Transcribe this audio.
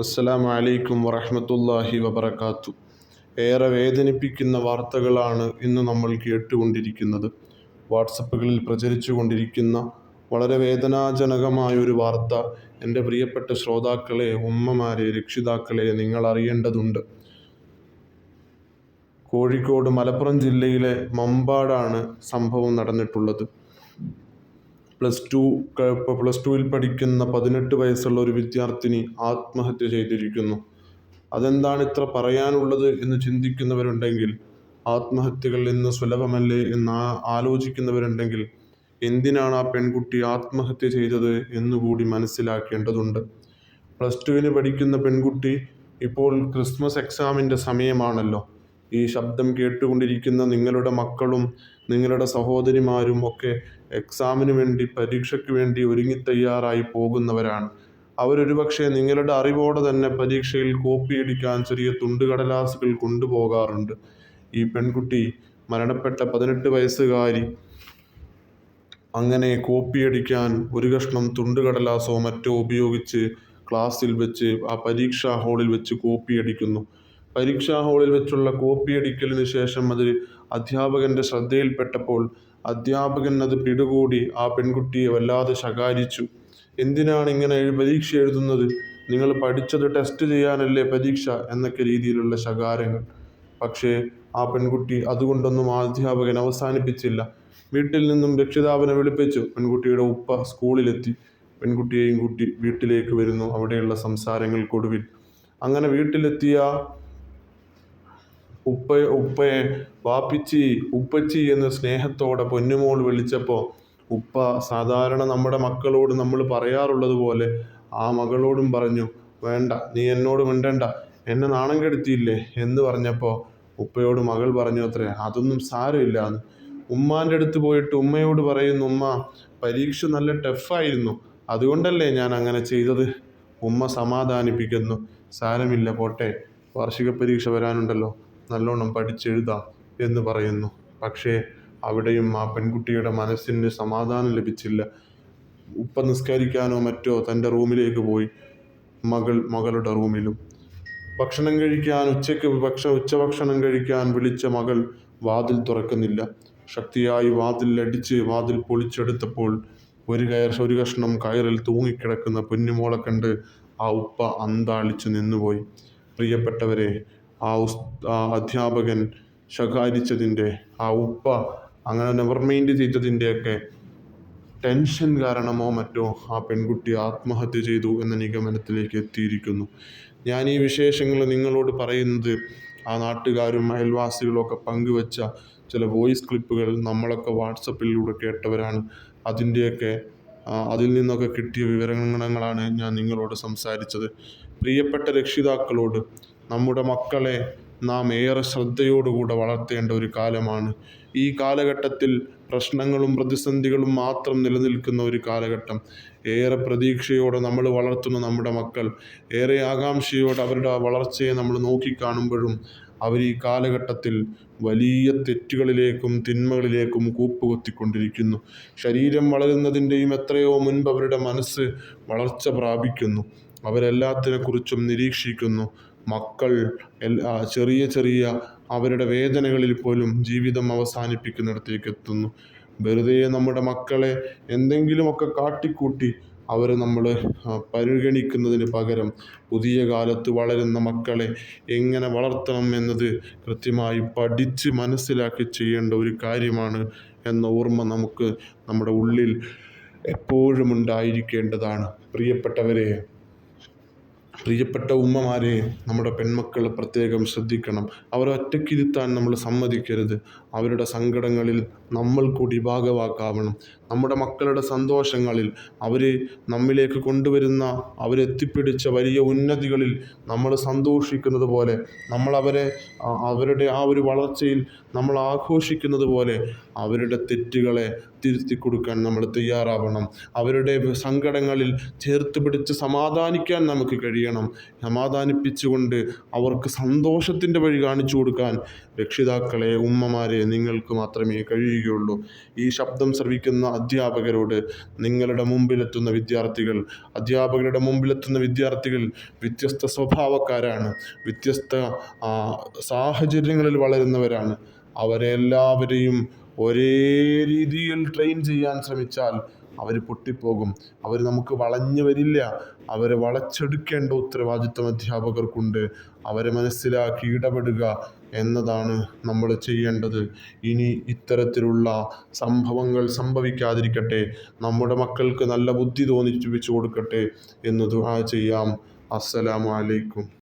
അസ്സലാമു അലൈക്കും വറഹമത്തല്ലാഹി വബർക്കാത്തു ഏറെ വേദനിപ്പിക്കുന്ന വാർത്തകളാണ് ഇന്ന് നമ്മൾ കേട്ടുകൊണ്ടിരിക്കുന്നത്. വാട്സപ്പുകളിൽ പ്രചരിച്ചു കൊണ്ടിരിക്കുന്ന വളരെ വേദനാജനകമായ ഒരു വാർത്ത എന്റെ പ്രിയപ്പെട്ട ശ്രോതാക്കളെ ഉമ്മമാരെ രക്ഷിതാക്കളെ നിങ്ങൾ അറിയേണ്ടതുണ്ട്. കോഴിക്കോട് മലപ്പുറം ജില്ലയിലെ മമ്പാടാണ് സംഭവം നടന്നിട്ടുള്ളത്. പ്ലസ് ടു ഇപ്പോൾ പ്ലസ് ടുവിൽ പഠിക്കുന്ന പതിനെട്ട് വയസ്സുള്ള ഒരു വിദ്യാർത്ഥിനി ആത്മഹത്യ ചെയ്തിരിക്കുന്നു. അതെന്താണ് ഇത്ര പറയാനുള്ളത് എന്ന് ചിന്തിക്കുന്നവരുണ്ടെങ്കിൽ ആത്മഹത്യകൾ ഇന്ന് സുലഭമല്ലേ എന്ന് ആലോചിക്കുന്നവരുണ്ടെങ്കിൽ എന്തിനാണ് ആ പെൺകുട്ടി ആത്മഹത്യ ചെയ്തത് എന്നുകൂടി മനസ്സിലാക്കേണ്ടതുണ്ട്. പ്ലസ് ടുവിന് പഠിക്കുന്ന പെൺകുട്ടി ഇപ്പോൾ ക്രിസ്മസ് എക്സാമിന്റെ സമയമാണല്ലോ. ഈ ശബ്ദം കേട്ടുകൊണ്ടിരിക്കുന്ന നിങ്ങളുടെ മക്കളും നിങ്ങളുടെ സഹോദരിമാരും ഒക്കെ എക്സാമിന് വേണ്ടി പരീക്ഷയ്ക്ക് വേണ്ടി ഒരുങ്ങി തയ്യാറായി പോകുന്നവരാണ്. അവരൊരു പക്ഷേ നിങ്ങളുടെ അറിവോടെ തന്നെ പരീക്ഷയിൽ കോപ്പി കോപ്പിയടിക്കാൻ ചെറിയ തുണ്ടുകടലാസുകൾ കൊണ്ടുപോകാറുണ്ട്. ഈ പെൺകുട്ടി മരണപ്പെട്ട പതിനെട്ട് വയസ്സുകാരി അങ്ങനെ കോപ്പി കോപ്പിയടിക്കാൻ ഒരു കഷ്ണം തുണ്ടുകടലാസോ മറ്റോ ഉപയോഗിച്ച് ക്ലാസ്സിൽ വെച്ച് ആ പരീക്ഷാ ഹാളിൽ വെച്ച് കോപ്പി കോപ്പിയടിക്കുന്നു പരീക്ഷാ ഹാളിൽ വെച്ചുള്ള കോപ്പിയടിക്കലിന് ശേഷം അത് അധ്യാപകന്റെ ശ്രദ്ധയിൽപ്പെട്ടപ്പോൾ അധ്യാപകൻ അത് പിടികൂടി ആ പെൺകുട്ടിയെ വല്ലാതെ ശകാരിച്ചു. എന്തിനാണ് ഇങ്ങനെ പരീക്ഷ എഴുതുന്നത്? നിങ്ങൾ പഠിച്ചത് ടെസ്റ്റ് ചെയ്യാനല്ലേ പരീക്ഷ? എന്നൊക്കെ രീതിയിലുള്ള ശകാരങ്ങൾ. പക്ഷേ ആ പെൺകുട്ടി അതുകൊണ്ടൊന്നും ആ അധ്യാപകൻ അവസാനിപ്പിച്ചില്ല. വീട്ടിൽ നിന്നും രക്ഷിതാവിനെ വിളിപ്പിച്ചു. പെൺകുട്ടിയുടെ ഉപ്പ സ്കൂളിലെത്തി. പെൺകുട്ടിയെയും കൂട്ടി വീട്ടിലേക്ക് വരുന്നു. അവിടെയുള്ള സംസാരങ്ങൾക്കൊടുവിൽ. അങ്ങനെ വീട്ടിലെത്തിയ ഉപ്പ ഉപ്പയെ വാപ്പിച്ചി ഉപ്പച്ചി എന്ന് സ്നേഹത്തോടെ പൊന്നുമോൾ വിളിച്ചപ്പോൾ ഉപ്പ സാധാരണ നമ്മുടെ മക്കളോട് നമ്മൾ പറയാറുള്ളത് പോലെ ആ മകളോടും പറഞ്ഞു വേണ്ട നീ എന്നോട് മിണ്ടണ്ട എന്നെ നാണം കെടുത്തിയില്ലേ? എന്ന് പറഞ്ഞപ്പോൾ ഉപ്പയോട് മകൾ പറഞ്ഞു അത്രേ അതൊന്നും സാരമില്ല എന്ന് ഉമ്മാന്റെ അടുത്ത് പോയിട്ട് ഉമ്മയോട് പറയുന്നു ഉമ്മ പരീക്ഷ നല്ല ടഫായിരുന്നു അതുകൊണ്ടല്ലേ ഞാൻ അങ്ങനെ ചെയ്തത്? ഉമ്മ സമാധാനിപ്പിക്കുന്നു സാരമില്ല പോട്ടെ വാർഷിക പരീക്ഷ വരാനുണ്ടല്ലോ. നല്ലോണം പഠിച്ചെഴുതാം എന്ന് പറയുന്നു. പക്ഷേ അവിടെയും ആ പെൺകുട്ടിയുടെ മനസ്സിന് സമാധാനം ലഭിച്ചില്ല. ഉപ്പ നിസ്കരിക്കാനോ മറ്റോ തന്റെ റൂമിലേക്ക് പോയി മകൾ മകളുടെ റൂമിലും. ഭക്ഷണം കഴിക്കാൻ ഉച്ചയ്ക്ക് ഭക്ഷ ഉച്ചഭക്ഷണം കഴിക്കാൻ വിളിച്ച മകൾ വാതിൽ തുറക്കുന്നില്ല. ശക്തിയായി വാതിൽ അടിച്ച് വാതിൽ പൊളിച്ചെടുത്തപ്പോൾ ഒരു കയർ ഒരു കഷ്ണം കയറിൽ തൂങ്ങിക്കിടക്കുന്ന പൊന്നുമോളെ കണ്ട് ആ ഉപ്പ അന്താളിച്ചു നിന്നുപോയി. പ്രിയപ്പെട്ടവരെ ആ ഉസ് ആ അധ്യാപകൻ ശകാരിച്ചതിന്റെ ആ ഉപ്പ അങ്ങനെ നെവർ മൈൻഡ് ചെയ്തതിന്റെയൊക്കെ ടെൻഷൻ കാരണമോ മറ്റോ ആ പെൺകുട്ടി ആത്മഹത്യ ചെയ്തു എന്ന നിഗമനത്തിലേക്ക് എത്തിയിരിക്കുന്നു. ഞാൻ ഈ വിശേഷങ്ങൾ നിങ്ങളോട് പറയുന്നത് ആ നാട്ടുകാരും അയൽവാസികളും ഒക്കെ പങ്കുവച്ച ചില വോയിസ് ക്ലിപ്പുകൾ നമ്മളൊക്കെ വാട്സപ്പിലൂടെ കേട്ടവരാണ്. അതിന്റെയൊക്കെ അതിൽ നിന്നൊക്കെ കിട്ടിയ വിവരങ്ങളാണ് ഞാൻ നിങ്ങളോട് സംസാരിച്ചത്. പ്രിയപ്പെട്ട രക്ഷിതാക്കളോട് നമ്മുടെ മക്കളെ നാം ഏറെ ശ്രദ്ധയോടുകൂടെ വളർത്തേണ്ട ഒരു കാലമാണ്. ഈ കാലഘട്ടത്തിൽ പ്രശ്നങ്ങളും പ്രതിസന്ധികളും മാത്രം നിലനിൽക്കുന്ന ഒരു കാലഘട്ടം. ഏറെ പ്രതീക്ഷയോടെ നമ്മൾ വളർത്തുന്ന നമ്മുടെ മക്കൾ ഏറെ ആകാംക്ഷയോടെ അവരുടെ വളർച്ചയെ നമ്മൾ നോക്കിക്കാണുമ്പോഴും അവർ ഈ കാലഘട്ടത്തിൽ വലിയ തെറ്റുകളിലേക്കും തിന്മകളിലേക്കും കൂപ്പുകുത്തിക്കൊണ്ടിരിക്കുന്നു. ശരീരം വളരുന്നതിന്റെയും എത്രയോ മുൻപ് അവരുടെ മനസ്സ് വളർച്ച പ്രാപിക്കുന്നു. അവരെല്ലാത്തിനെക്കുറിച്ചും നിരീക്ഷിക്കുന്നു. മക്കൾ ചെറിയ ചെറിയ അവരുടെ വേദനകളിൽ പോലും ജീവിതം അവസാനിപ്പിക്കുന്നിടത്തേക്ക് എത്തുന്നു. വെറുതെ നമ്മുടെ മക്കളെ എന്തെങ്കിലുമൊക്കെ കാട്ടിക്കൂട്ടി അവരെ നമ്മൾ പരിഗണിക്കുന്നതിന് പകരം പുതിയ കാലത്ത് വളരുന്ന മക്കളെ എങ്ങനെ വളർത്തണം എന്നത് കൃത്യമായി പഠിച്ച് മനസ്സിലാക്കി ചെയ്യേണ്ട ഒരു കാര്യമാണ് എന്ന ഓർമ്മ നമുക്ക് നമ്മുടെ ഉള്ളിൽ എപ്പോഴും ഉണ്ടായിരിക്കേണ്ടതാണ്. പ്രിയപ്പെട്ടവരെ പ്രിയപ്പെട്ട ഉമ്മമാരെ നമ്മുടെ പെൺമക്കൾ പ്രത്യേകം ശ്രദ്ധിക്കണം. അവരെ ഒറ്റയ്ക്കിരുത്താൻ നമ്മൾ സമ്മതിക്കരുത്. അവരുടെ സങ്കടങ്ങളിൽ നമ്മൾ കൂടി ഭാഗവാക്കാവണം. നമ്മുടെ മക്കളുടെ സന്തോഷങ്ങളിൽ അവർ നമ്മിലേക്ക് കൊണ്ടുവരുന്ന അവരെത്തിപ്പിടിച്ച വലിയ ഉന്നതികളിൽ നമ്മൾ സന്തോഷിക്കുന്നത് പോലെ നമ്മളവരെ അവരെ അവരുടെ ആ ഒരു വളർച്ചയിൽ നമ്മൾ ആഘോഷിക്കുന്നത് പോലെ അവരുടെ തെറ്റുകളെ തിരുത്തി കൊടുക്കാൻ നമ്മൾ തയ്യാറാവണം. അവരുടെ സങ്കടങ്ങളിൽ ചേർത്ത് പിടിച്ച് സമാധാനിക്കാൻ നമുക്ക് കഴിയണം. സമാധാനിപ്പിച്ചുകൊണ്ട് അവർക്ക് സന്തോഷത്തിന്റെ വഴി കാണിച്ചു കൊടുക്കാൻ രക്ഷിതാക്കളെ ഉമ്മമാരെ നിങ്ങൾക്ക് മാത്രമേ കഴിയുകയുള്ളൂ. ഈ ശബ്ദം ശ്രവിക്കുന്ന അധ്യാപകരോട് നിങ്ങളുടെ മുമ്പിലെത്തുന്ന വിദ്യാർത്ഥികൾ അധ്യാപകരുടെ മുമ്പിലെത്തുന്ന വിദ്യാർത്ഥികൾ വ്യത്യസ്ത സ്വഭാവക്കാരാണ് വ്യത്യസ്ത സാഹചര്യങ്ങളിൽ വളരുന്നവരാണ്. അവരെല്ലാവരെയും ഒരേ രീതിയിൽ ട്രെയിൻ ചെയ്യാൻ ശ്രമിച്ചാൽ അവർ പൊട്ടിപ്പോകും. അവർ നമുക്ക് വളഞ്ഞു വരില്ല. അവരെ വളച്ചെടുക്കേണ്ട ഉത്തരവാദിത്വം അധ്യാപകർക്കുണ്ട്. അവരെ മനസ്സിലാക്കി ഇടപെടുക എന്നതാണ് നമ്മൾ ചെയ്യേണ്ടത്. ഇനി ഇത്തരത്തിലുള്ള സംഭവങ്ങൾ സംഭവിക്കാതിരിക്കട്ടെ. നമ്മുടെ മക്കൾക്ക് നല്ല ബുദ്ധി തോന്നിപ്പിച്ചു കൊടുക്കട്ടെ. എന്ന് ദുആ ചെയ്യാം. അസ്സലാമു അലൈക്കും.